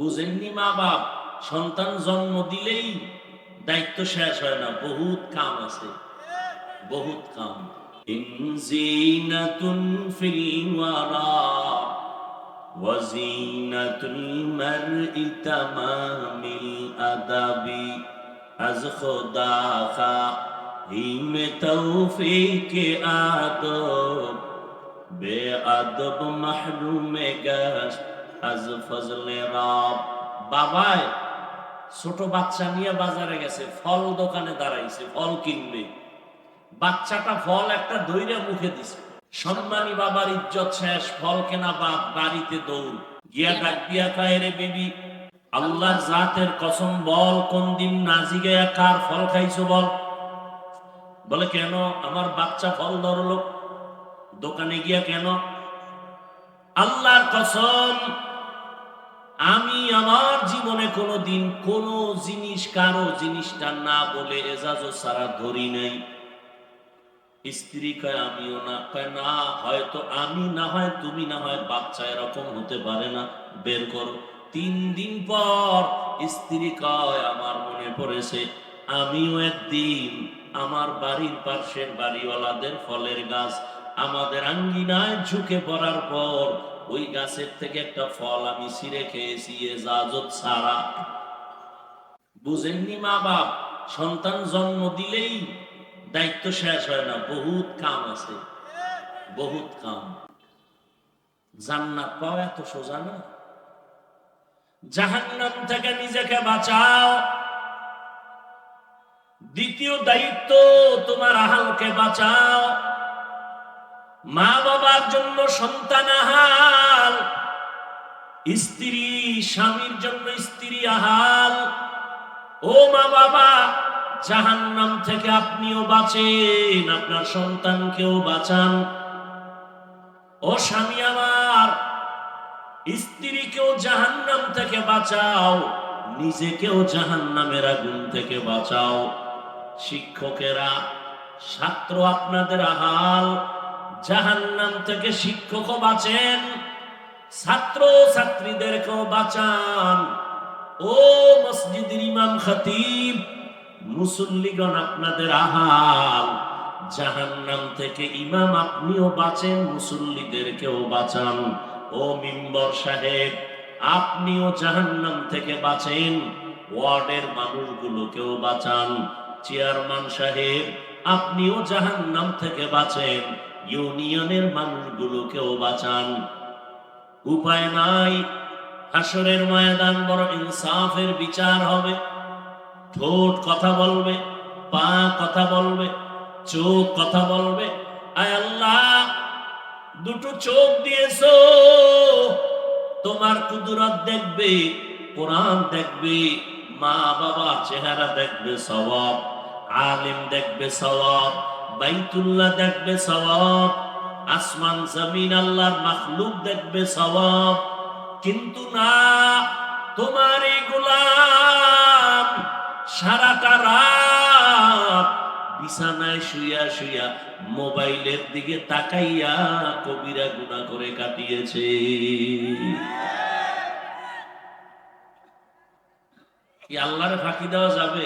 বুঝেননি মা বাপ সন্তান জন্ম দিলেই দায়িত্ব শেষ হয় না বহুত কাম আছে বহুত কাম ইনজিনাতুন ফিল ওয়ারা وزينة المرء تمام الأدب از خدا خواهیم توفیق آدب بے ادب محروم گشت از ফজল রব। বাবাই ছোট বাচ্চা নিয়ে বাজারে গেছে, ফল দোকানে দাঁড়াইছে, ফল কিনবে। বাচ্চাটা ফল একটা দইরে মুখে দিছে। সম্মানী বাবার ইজ্জত শেষ, ফল কেনা বাপ বাড়িতে দৌড়। গিয়া ডাক দিয়া কায় রে বিবি, আল্লাহর জাতের কসম বল, কোন দিন নাজি গেয়া কার ফল খাইছো বল? বলে, কেন? আমার বাচ্চা ফল ধরলো। দোকানে গিয়া কেন? আল্লাহর কসম কোনো দিন কোনো জিনিস কারও জিনিসটা না বলে এজাজো সারা ধরি নাই। স্ত্রী কয়, আমিও না। কয়, না, হয়তো আমি না হয় তুমি না হয় বাচ্চা এরকম হতে পারে না। বের করো। তিন দিন পর স্ত্রী কয়, আমার মনে পড়েছে, আমিও একদিন আমার বাড়ির বাড়িওয়ালাদের ফলের গাছ আমাদের আঙ্গিনায় ঝুঁকে পড়ার পর ওই গাছের থেকে একটা ফল আমি ছিঁড়ে খেয়েছি এ জাজত ছাড়া বুঝেননি মা বাপ, সন্তান জন্ম দিলেই দায়িত্ব শেষ হয় না, বহুত কাম আছে, বহুত কাম। জান্নাত পাওয়া এত সোজা না। জাহান্নাম থেকে নিজেকে বাঁচাও। দ্বিতীয় দায়িত্ব তোমার আহালকে বাঁচাও। মা বাবার জন্য সন্তান আহাল, স্ত্রী, স্বামীর জন্য স্ত্রী আহাল। ও মা বাবা জাহান্নাম থেকে আপনিও বাঁচেন, আপনার সন্তানকেও বাঁচান। ও স্বামী আমার, স্ত্রীকেও জাহান্নাম থেকে বাঁচাও, নিজেকেও জাহান্নামের আগুন থেকে বাঁচাও। শিক্ষকেরা, ছাত্র আপনাদের আহাল জাহান্নাম থেকে শিক্ষকও বাঁচেন, ছাত্র ছাত্রীদেরকেও বাঁচান। ও মসজিদের ইমাম খতিব, মুসল্লিগণ আপনাদের আহাল। জাহান্নাম থেকে ইমাম আপনিও বাঁচেন, মুসল্লিদেরকেও বাঁচান। ও মিম্বর সাহেব, আপনিও জাহান্নাম থেকে বাঁচেন, ওয়ার্ডের মানুষগুলোকেও বাঁচান। চেয়ারম্যান সাহেব, আপনিও জাহান্নাম থেকে বাঁচেন। ইউনিয়নের মানুষগুলোকেও বাঁচান। উপায় নাই, হাসরের ময়দান বড় ইনসাফের বিচার হবে। ঠোঁট কথা বলবে, পা কথা বলবে, চোখ কথা বলবে। আয় আল্লাহ, দুটো চোখ দিয়েছ। তোমার কুদুরত দেখবে, কোরআন দেখবে মা বাবা চেহারা দেখবে সবাব আলিম দেখবে সবাব বাইতুল্লাহ দেখবে সবাব আসমান, জমিন, আল্লাহর মাখলুক দেখবে সবাব কিন্তু না, তোমার এই গোলাম সারাটা রাত বিছানায় শুইয়া শুইয়া মোবাইলের দিকে তাকাইয়া কবিরা গুণা করে কাটিয়েছে। কি আল্লাহরে ফাঁকি দেওয়া যাবে?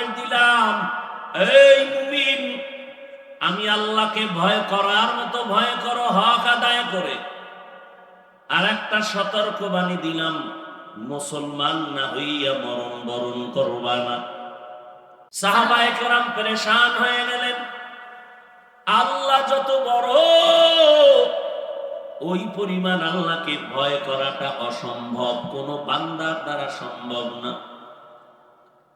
দুটো দিলাম। এই মুমিন, আমি আল্লাহকে ভয় করার মতো ভয় করো, হক আদায় করে। আর একটা সতর্ক বাণী দিলাম, মুসলমান না হইয়া মরণ বরণ করবা না। সাহাবায়ে কেরাম পরেশান হয়ে গেলেন। আল্লাহ যত বড়, ওই পরিমাণ আল্লাহকে ভয় করাটা অসম্ভব, কোনো বান্দার দ্বারা সম্ভব না।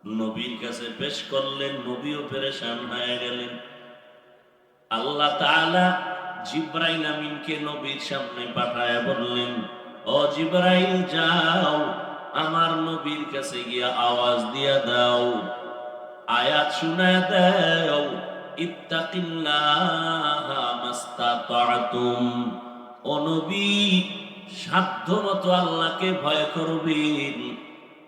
নবীর কাছে পেশ করলেন, নবীও পেরেশান হয়ে গেলেন। আল্লাহ তাআলা জিব্রাইল আমিনকে নবীর সামনে পাঠায় বললেন, ও জিব্রাইল, যাও, আমার নবীর কাছে গিয়া আওয়াজ দিয়া দাও, আয়াত শুনায় দাও, ইত্তাকিল্লাহা ও নবী সাধ্য মতো আল্লাহকে ভয় করবেন।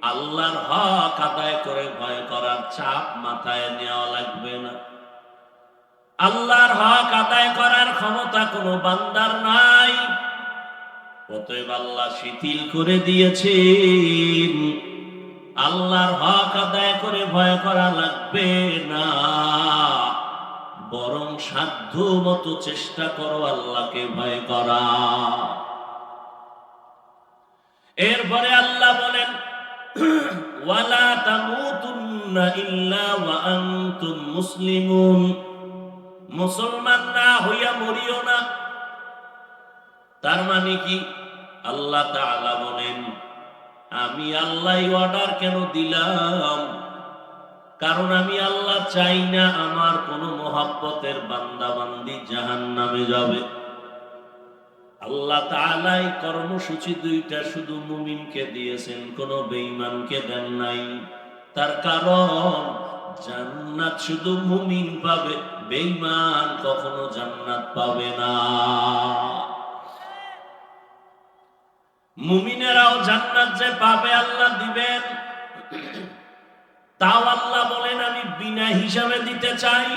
আল্লাহর হক আদায় করে ভয় করার চাপ মাথায় নেওয়া লাগবে না। আল্লাহর হক আদায় করার ক্ষমতা কোনো বান্দার নাই। অতএব আল্লাহ শিথিল করে দিয়েছেন। আল্লাহর হক আদায় করে ভয় করা লাগবে না। বরং সাধ্য মতো চেষ্টা করো আল্লাহকে ভয় করা। এরপরে আল্লাহ বলেন মুসলিমুন। না হইয়া মরিও না। তার মানে কি? আল্লাহ তাআলা বলেন, আমি আল্লাহ অর্ডার কেন দিলাম? কারণ আমি আল্লাহ চাই না আমার কোন মোহাব্বতের বান্দা বান্দি জাহান নামে যাবে। আল্লাহ তাআলাই কর্মসূচি দুইটা শুধু মুমিনকে দিয়েছেন, কোন বেঈমানকে দেন নাই। তার কারণ, জান্নাত শুধু মুমিন পাবে, বেঈমান কখনো জান্নাত পাবে না। মুমিনেরাও জান্নাত যে পাবে আল্লাহ দিবেন, তাও আল্লাহ বলেন, আমি বিনা হিসাবে দিতে চাই।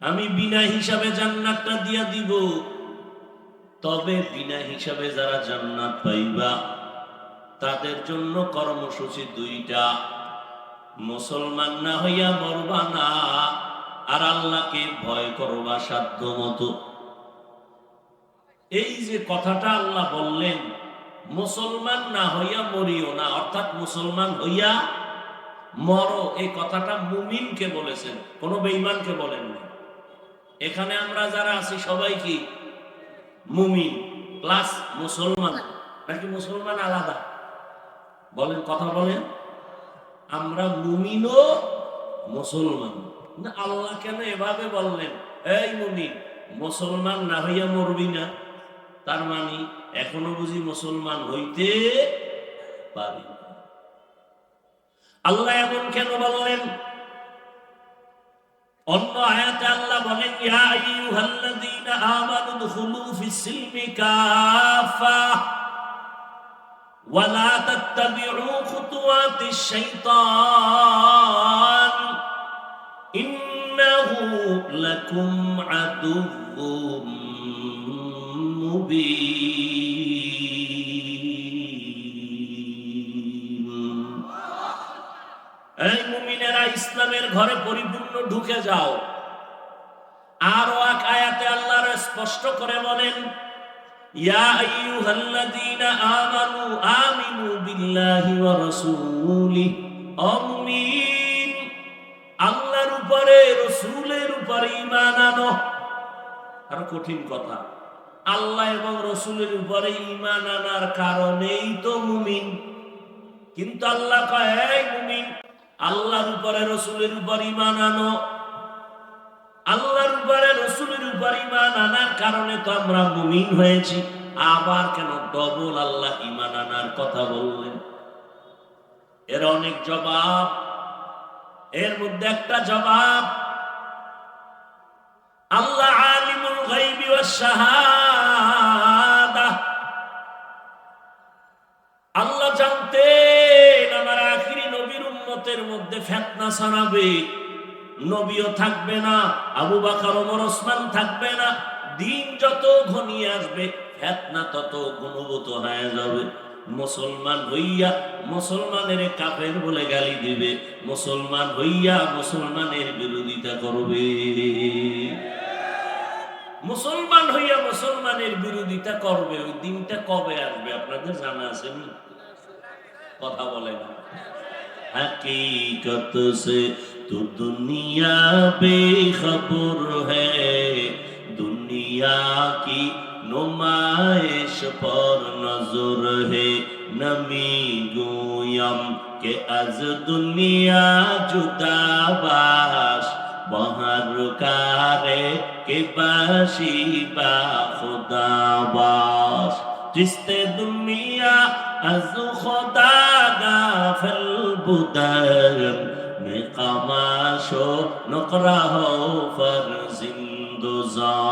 আমি বিনা হিসাবে জান্নাতটা দিয়া দিব। তবে বিনা হিসাবে যারা জান্নাত পাইবা, তাদের জন্য কর্মসূচি দুইটা। মুসলমান না হইয়া মরবা না, আর আল্লাহকে ভয় করবা সাধ্য মতো এই যে কথাটা আল্লাহ বললেন, মুসলমান না হইয়া মরিও না, অর্থাৎ মুসলমান হইয়া মরো, এই কথাটা মুমিনকে বলেছেন, কোন বেঈমানকে বলেননি। এখানে আমরা যারা আছি, সবাই কি মুমিন প্লাস মুসলমান। নাকি মুসলমান আলাদা? বলেন, কথা বলেন। আমরা মুমিনও মুসলমান। আল্লাহ কেন এভাবে বললেন? এই মুমিন, মুসলমান না হইয়া মরবি না। তার মানে এখনও বুঝি মুসলমান হইতে পারি। আল্লাহ এমন কেন বললেন? অন্য আয়াতে আল্লাহ বলেন, ইয়া আইয়ুহাল্লাযীনা আমানু দুখুলু ফিস-সিলমি কাফা ওয়ালা তাত্তাবি'ু খুতুওয়াতিশ শাইতান ইন্নাহু লাকুম আদুউম মুবিন। এই মুমিনেরা ইসলামের ঘরে পরিপূর্ণ ঢুকে যাও। আরও এক আয়াতে আল্লাহ স্পষ্ট করে বলেন আল্লাহর উপরে, রসূলের উপরে আর কঠিন কথা, আল্লাহ এবং রসূলের উপরে ঈমান আনার কারণেই তো মুমিন। কিন্তু আল্লাহ কয় মুমিন আল্লাহর উপরে রসুলের উপর ইমান আনো। আল্লাহর উপরে রসুলের উপর ইমান আনার কারণে তো আমরা মুমিন হয়েছি। আবার কেন ডবল আল্লাহ ইমান আনার কথা বললেন? এর অনেক জবাব। এর মধ্যে একটা জবাব, আল্লাহ আলিমুল গাইবি ওয়াস শাহাদা উম্মতের মধ্যে ফেতনা ছড়াবে। নবীও থাকবে না, আবু বাকার, ওমর, ওসমান থাকবে না। দিন যত ঘনিয়ে আসবে, ফেতনা তত গুণগত হয়ে যাবে। মুসলমান হইয়া মুসলমানের কাফের বলে গালি দিবে। মুসলমান হইয়া মুসলমানের বিরোধিতা করবে। মুসলমান হইয়া মুসলমানের বিরোধিতা করবে, ওই দিনটা কবে আসবে আপনাদের জানা আছে কথা বলে না। हकीकत से तो दुनिया बेखबर है दुनिया दुनिया की नुमाइश पर नजर है नमी गुयम के अज दुनिया जुदाबाश बहर कारे के बाशी बा खुदाबाश जिसते दुनिया अज खुदा गाफिल بودن مقام شو نقره فرزند زان